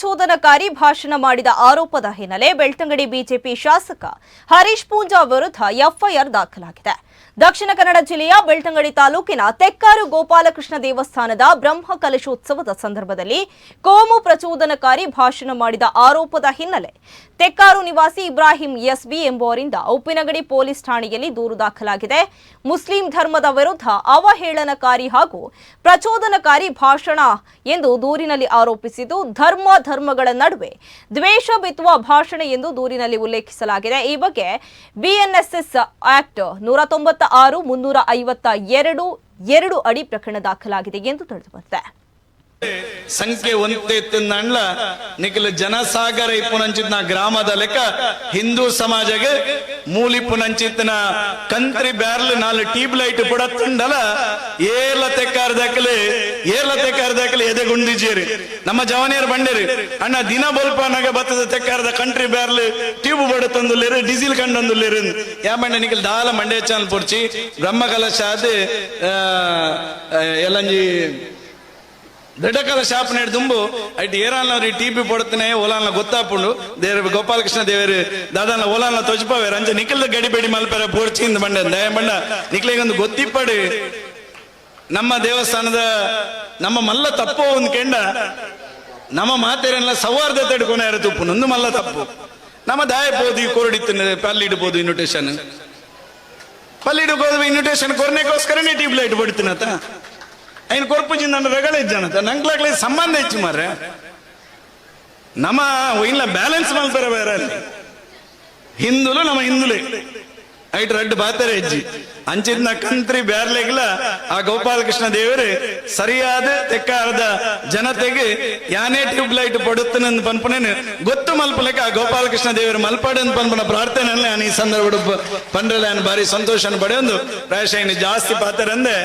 ಪ್ರಚೋದನಕಾರಿ ಭಾಷಣ ಮಾಡಿದ ಆರೋಪದ ಹಿನ್ನೆಲೆ ಬೆಳ್ತಂಗಡಿ ಬಿಜೆಪಿ ಶಾಸಕ ಹರೀಶ್ ಪೂಂಜಾ ವಿರುದ್ಧ ಎಫ್ಐಆರ್ ದಾಖಲಾಗಿದೆ. ದಕ್ಷಿಣ ಕನ್ನಡ ಜಿಲ್ಲೆಯ ಬೆಳ್ತಂಗಡಿ ತಾಲೂಕಿನ ತೆಕ್ಕಾರು ಗೋಪಾಲಕೃಷ್ಣ ದೇವಸ್ಥಾನದ ಬ್ರಹ್ಮ ಕಲಶೋತ್ಸವದ ಸಂದರ್ಭದಲ್ಲಿ ಕೋಮು ಪ್ರಚೋದನಕಾರಿ ಭಾಷಣ ಮಾಡಿದ ಆರೋಪದ ಹಿನ್ನೆಲೆ ತೆಕ್ಕಾರು ನಿವಾಸಿ ಇಬ್ರಾಹಿಂ ಎಸ್ಬಿ ಎಂಬುವರಿಂದ ಉಪ್ಪಿನಗಡಿ ಪೊಲೀಸ್ ಠಾಣೆಯಲ್ಲಿ ದೂರು ದಾಖಲಾಗಿದೆ. ಮುಸ್ಲಿಂ ಧರ್ಮದ ವಿರುದ್ಧ ಅವಹೇಳನಕಾರಿ ಹಾಗೂ ಪ್ರಚೋದನಕಾರಿ ಭಾಷಣ ಎಂದು ದೂರಿನಲ್ಲಿ ಆರೋಪಿಸಿದ್ದು, ಧರ್ಮ ಧರ್ಮಗಳ ನಡುವೆ ದ್ವೇಷ ಬಿತ್ತುವ ಭಾಷಣ ಎಂದು ದೂರಿನಲ್ಲಿ ಉಲ್ಲೇಖಿಸಲಾಗಿದೆ. ಈ ಬಗ್ಗೆ ಬಿಎನ್ಎಸ್ಎಸ್ ಆಕ್ಟ್ ನೂರ ಆರು ಮುನ್ನೂರ ಐವತ್ತ ಎರಡು ಎರಡು ಅಡಿ ಪ್ರಕರಣ ದಾಖಲಾಗಿದೆ ಎಂದು ತಿಳಿದುಬಂದಿದೆ ಒಂತೆ ಅಂಡ್ಲ ನಿಖಿಲ ಜನಸಾಗರ ಇಪ್ಪುನಂಚಿತ್ನ ಗ್ರಾಮದ ಲೆಕ್ಕ ಹಿಂದೂ ಸಮಾಜಗೆ ಮೂಲಿಪ್ಪುನಂಚಿತ್ನ ಕಂತ್ರಿ ಬ್ಯಾರ್ಲ್ ನಾಲ್ ಟ್ಯೂಬ್ ಲೈಟ್ ಪುಡತ್ತಂಡಲ ಏರ್ಲ ತೆಕ್ಕಾರ ದಾಖಲೆ ಏಲ ತೆಕ್ಕಾರ ದಾಖಲೆ ಎದೆ ಗುಂಡಿಜೇರಿ. ನಮ್ಮ ಜವನಿಯರ್ ಬಂಡೇರಿ, ಅಣ್ಣ ದಿನ ಬಲ್ಪನಾಗ ಬತ್ತದ ತೆಕ್ಕಾರದ ಕಂಟ್ರಿ ಬ್ಯಾರ್ಲ್ ಟ್ಯೂಬ್ ಬಡತಂದುಲ್ಲೇರು ಡೀಸೆಲ್ ಕಂಡಂದುಲ್ಲೇರು ಯಾ ಮಂಡೆ ನಿಖಿಲ್ ದಾಲ ಮಂಡೇ ಚಾನಲ್ ಪುರ್ಚಿ ಬ್ರಹ್ಮ ಕಲಶ ಅದು ಎಲ್ಲಂಜಿ ಶಾಪ ನೆಡ್ ದುಂಬು, ಐಟ್ ಏರಾಲ್ನವ್ರು ಟಿ ಪಿ ಪಡ್ತಾನೆ, ಓಲಾಲ್ನ ಗೊತ್ತಾಪುಂಡು. ದೇವ್ರ ಗೋಪಾಲಕೃಷ್ಣ ದೇವರು, ದಾದಾನ ಓಲಾಲ್ನ ತೊಜ್ಪಾವೇರ ರಂಜ ನಿಖಲ್ದ ಗಡಿಬೇಡಿ ಮಲ್ಪೆರ ಪೋಡ್ಚಿಂದ ಬಂಡ, ದಯ ಬಂಡ. ನಿಖಲಿಗೊಂದು ಗೊತ್ತಿಪ್ಪಡು. ನಮ್ಮ ದೇವಸ್ಥಾನದ ನಮ್ಮ ಮಲ್ಲ ತಪ್ಪು ಒಂದು ಕೆಂಡ. ನಮ್ಮ ಮಾತೇರೆಲ್ಲ ಸೌಹಾರ್ದ ಯಾರು ತುಪ್ಪು, ನೊಂದು ಮಲ್ಲ ತಪ್ಪು. ನಮ್ಮ ದಾಯ ಪೋದಿ ಪಲ್ಲಿ ಪಲ್ಲಿಡ್ಬೋದು ಇನ್ವಿಟೇಷನ್ ಪಲ್ಲಿ ಇಡ್ಬೋದು ಇನ್ವಿಟೇಷನ್ ಕೊರನೆಗೋಸ್ಕರನೇ ಟ್ಯೂಬ್ ಲೈಟ್ ಬಡ್ತೀನತ್ತ ఆయన ರಗಳೆ ಜನ రగలేజ్జానంత ಸಂಬಂಧ ಹೆಚ್ಚು ఇచ్చి ನಮ నమ ಬ್ಯಾಲೆನ್ಸ್ బ్యాలెన్స్ ಬೇರೆ ಬೇರೆ ಹಿಂದುಲು ನಮ್ಮ ಹಿಂದುಲೆ. ಐಟ್ ರೆಡ್ ಬಾತಾರೆ ಹೆಜ್ಜಿ ಅಂಚಿದ್ನ ಕಂತ್ರಿ ಬ್ಯಾರ್ಲೆಗ್ಲ ಆ ಗೋಪಾಲಕೃಷ್ಣ ದೇವರೇ ಸರಿಯಾದ ತೆಕ್ಕಾರದ ಜನತೆಗೆ ಯಾನೇ ಟ್ಯೂಬ್ ಲೈಟ್ ಪಡುತ್ತೇನೆ ಪನ್ಪನೇನು ಗೊತ್ತು ಮಲ್ಪಲಕ ಆ ಗೋಪಾಲಕೃಷ್ಣ ದೇವರ ಮಲ್ಪಾಡನ್ ಪನ್ಪನ ಪ್ರಾರ್ಥನೆ ಈ ಸಂದರ್ಭ ಪಂಡ್ರಲ್ಲ ಬಾರಿ ಸಂತೋಷನ ಪಡೆಯೊಂದು. ಪ್ರಾಯಶಃ ಜಾಸ್ತಿ ಜಾಸ್ತಿ ಅಂದೆ.